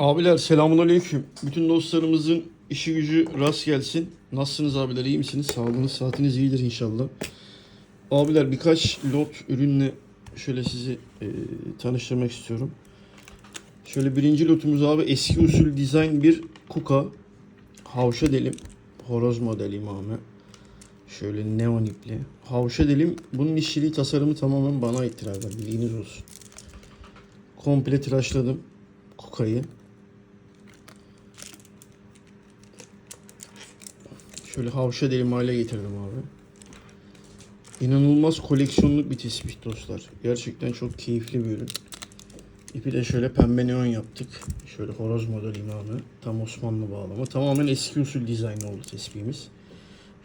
Abiler selamünaleyküm. Bütün dostlarımızın işi gücü rast gelsin. Nasılsınız abiler? iyi misiniz? Sağlığınız, saatiniz iyidir inşallah. Abiler birkaç lot ürünle şöyle sizi e, tanıştırmak istiyorum. Şöyle birinci lotumuz abi eski usul dizayn bir kuka. Havşa delim. Horoz model imamı. Şöyle neon ipli. Havşa delim. Bunun işçiliği tasarımı tamamen bana aittir abi. Bilginiz olsun. Komple tıraşladım kukayı. Şöyle havşa delim hale getirdim abi. İnanılmaz koleksiyonluk bir tespih dostlar. Gerçekten çok keyifli bir ürün. İpi de şöyle pembe neon yaptık. Şöyle horoz model imamı. Tam Osmanlı bağlama. Tamamen eski usul dizayn oldu tespihimiz.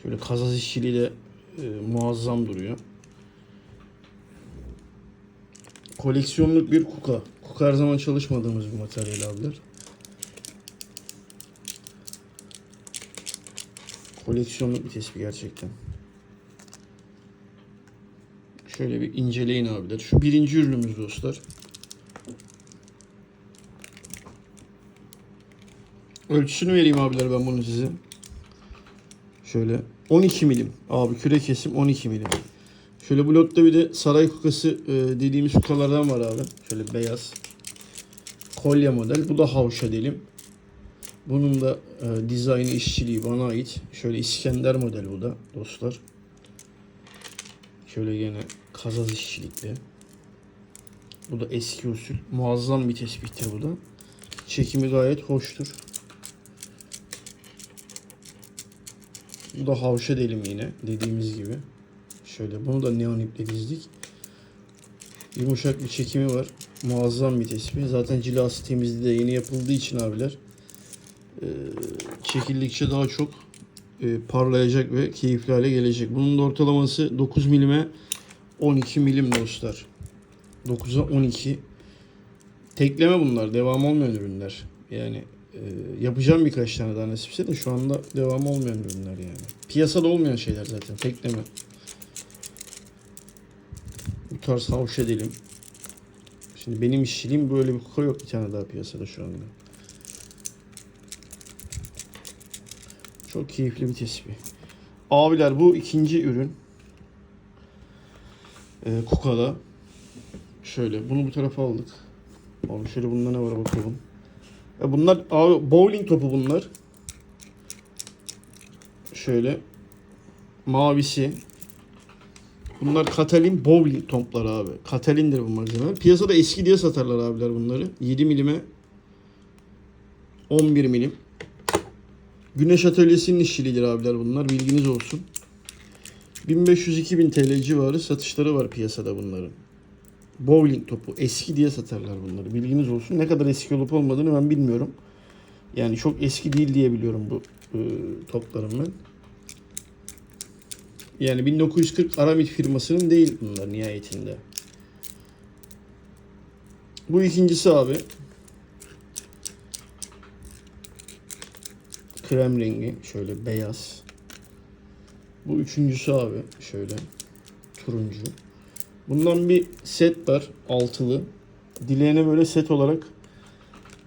Şöyle kazaz işçiliği de e, muazzam duruyor. Koleksiyonluk bir kuka. Kuka her zaman çalışmadığımız bir materyal abiler. Koleksiyonluk bir tespih gerçekten. Şöyle bir inceleyin abiler. Şu birinci ürünümüz dostlar. Ölçüsünü vereyim abiler ben bunu size. Şöyle 12 milim. Abi küre kesim 12 milim. Şöyle bu lotta bir de saray kukası e, dediğimiz kukalardan var abi. Şöyle beyaz. Kolye model. Bu da havşa diyelim. Bunun da e, dizaynı işçiliği bana ait. Şöyle İskender model bu da dostlar. Şöyle gene kazaz işçilikli. Bu da eski usul. Muazzam bir tespihtir bu da. Çekimi gayet hoştur. Bu da havşa delim yine dediğimiz gibi. Şöyle bunu da neon iple dizdik. Yumuşak bir çekimi var. Muazzam bir tespih. Zaten cilası temizliği de yeni yapıldığı için abiler e, çekildikçe daha çok e, parlayacak ve keyifli hale gelecek. Bunun da ortalaması 9 milime 12 milim dostlar. 9'a 12. Tekleme bunlar. Devam olmayan ürünler. Yani e, yapacağım birkaç tane daha nasipse de şu anda devam olmayan ürünler yani. Piyasada olmayan şeyler zaten. Tekleme. Bu tarz havş edelim. Şimdi benim işçiliğim böyle bir kuka yok bir tane daha piyasada şu anda. Çok keyifli bir tespih. Abiler bu ikinci ürün. Ee, Kuka'da. Şöyle bunu bu tarafa aldık. Abi şöyle bunda ne var bakalım. Ya bunlar abi bowling topu bunlar. Şöyle mavisi. Bunlar Katalin bowling topları abi. Katalindir bu malzemeler. Piyasada eski diye satarlar abiler bunları. 7 milime 11 milim. Güneş atölyesinin işçiliğidir abiler bunlar. Bilginiz olsun. 1500-2000 TL civarı satışları var piyasada bunların. Bowling topu. Eski diye satarlar bunları. Bilginiz olsun. Ne kadar eski olup olmadığını ben bilmiyorum. Yani çok eski değil diye biliyorum bu e, topların ben. Yani 1940 Aramit firmasının değil bunlar nihayetinde. Bu ikincisi abi. Krem rengi. Şöyle beyaz. Bu üçüncüsü abi. Şöyle. Turuncu. Bundan bir set var. Altılı. Dileyene böyle set olarak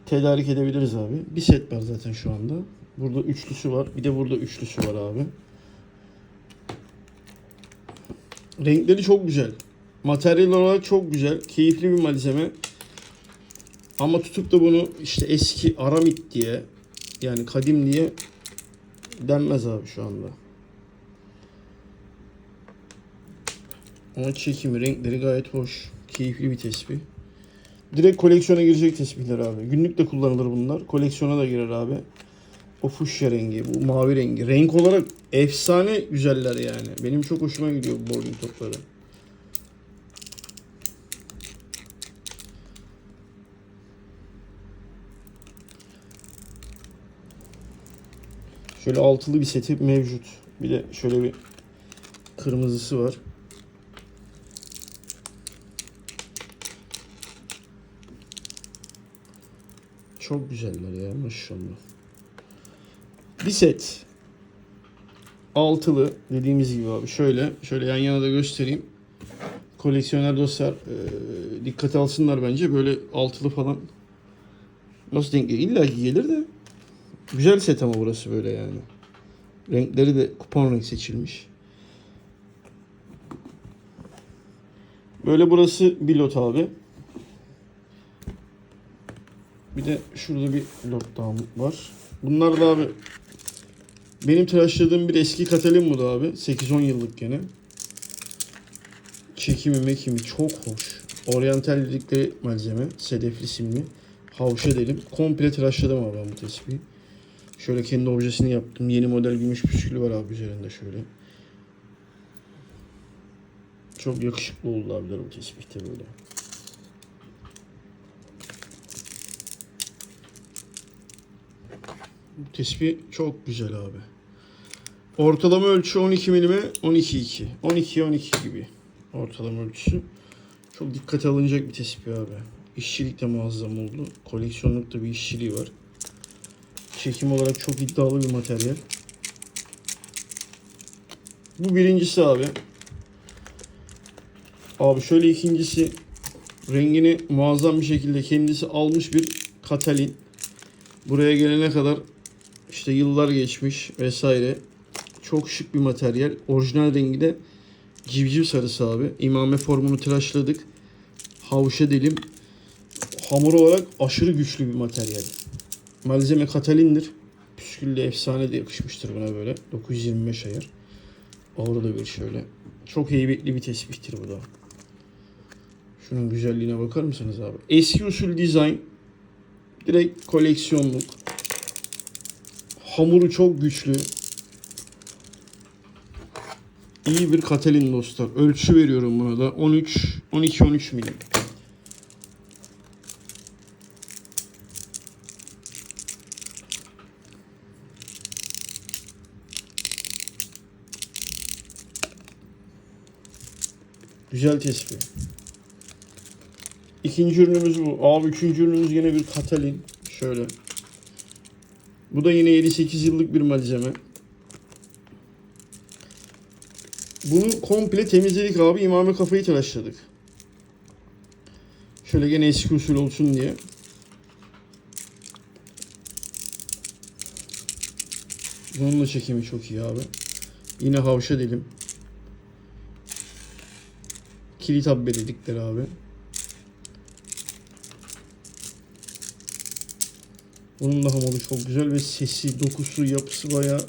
tedarik edebiliriz abi. Bir set var zaten şu anda. Burada üçlüsü var. Bir de burada üçlüsü var abi. Renkleri çok güzel. Materyal olarak çok güzel. Keyifli bir malzeme. Ama tutup da bunu işte eski aramit diye yani kadim diye denmez abi şu anda. Ama çekimi, renkleri gayet hoş. Keyifli bir tespih. Direkt koleksiyona girecek tespihler abi. Günlük de kullanılır bunlar. Koleksiyona da girer abi. O fuşya rengi, bu mavi rengi. Renk olarak efsane güzeller yani. Benim çok hoşuma gidiyor bu bowling topları. Şöyle altılı bir seti mevcut. Bir de şöyle bir kırmızısı var. Çok güzeller ya maşallah. Bir set. Altılı dediğimiz gibi abi. Şöyle şöyle yan yana da göstereyim. Koleksiyoner dostlar e, dikkate alsınlar bence. Böyle altılı falan Nasıl denk gelir? İlla gelir de. Güzel set ama burası böyle yani. Renkleri de kupon renk seçilmiş. Böyle burası bir lot abi. Bir de şurada bir lot daha var. Bunlar da abi benim tıraşladığım bir eski Katalin bu da abi. 8-10 yıllık gene. Çekimi mekimi çok hoş. Oriental dedikleri malzeme. Sedefli simli. Havşa dedim. Komple tıraşladım abi ben bu tespihi. Şöyle kendi objesini yaptım. Yeni model gümüş püskülü var abi üzerinde şöyle. Çok yakışıklı oldu abiler bu tespihte böyle. Bu tespih çok güzel abi. Ortalama ölçü 12 milime 12.2. 12 12 gibi. Ortalama ölçüsü. Çok dikkate alınacak bir tespih abi. İşçilik de muazzam oldu. Koleksiyonluk da bir işçiliği var. Çekim olarak çok iddialı bir materyal. Bu birincisi abi. Abi şöyle ikincisi rengini muazzam bir şekilde kendisi almış bir Katalin. Buraya gelene kadar işte yıllar geçmiş vesaire. Çok şık bir materyal. Orijinal rengi de civciv sarısı abi. İmame formunu tıraşladık. Havşa dilim. Hamur olarak aşırı güçlü bir materyal. Malzeme katalindir. Püsküllü efsane de yakışmıştır buna böyle. 925 ayar. Ağrı da bir şöyle. Çok heybetli bir tesbihtir bu da. Şunun güzelliğine bakar mısınız abi? Eski usul dizayn. Direkt koleksiyonluk. Hamuru çok güçlü. İyi bir Katalin dostlar. Ölçü veriyorum buna da. 13, 12-13 milim. Güzel tespih. İkinci ürünümüz bu. Abi üçüncü ürünümüz yine bir Katalin. Şöyle. Bu da yine 7-8 yıllık bir malzeme. Bunu komple temizledik abi. İmame kafayı tıraşladık. Şöyle gene eski usul olsun diye. Bunun da çekimi çok iyi abi. Yine havşa dilim. Kilit habbe dedikleri abi. Bunun da hamuru çok güzel ve sesi, dokusu, yapısı bayağı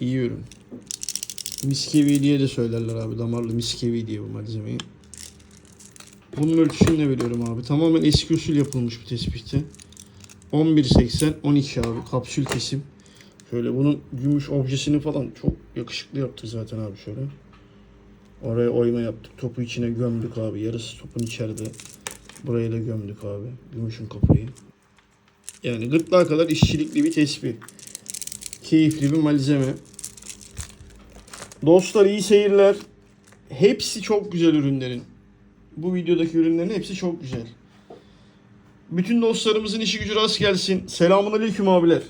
iyi ürün. Miskevi diye de söylerler abi. Damarlı miskevi diye bu malzemeyi. Bunun ölçüsünü de veriyorum abi. Tamamen eski usul yapılmış bir tespihte. 11.80 12 abi. Kapsül kesim. Şöyle bunun gümüş objesini falan çok yakışıklı yaptık zaten abi şöyle. Oraya oyma yaptık. Topu içine gömdük abi. Yarısı topun içeride. Buraya da gömdük abi. Gümüşün kafayı. Yani gırtlağa kadar işçilikli bir tespih. Keyifli bir malzeme. Dostlar iyi seyirler. Hepsi çok güzel ürünlerin. Bu videodaki ürünlerin hepsi çok güzel. Bütün dostlarımızın işi gücü rast gelsin. Selamun aleyküm abiler.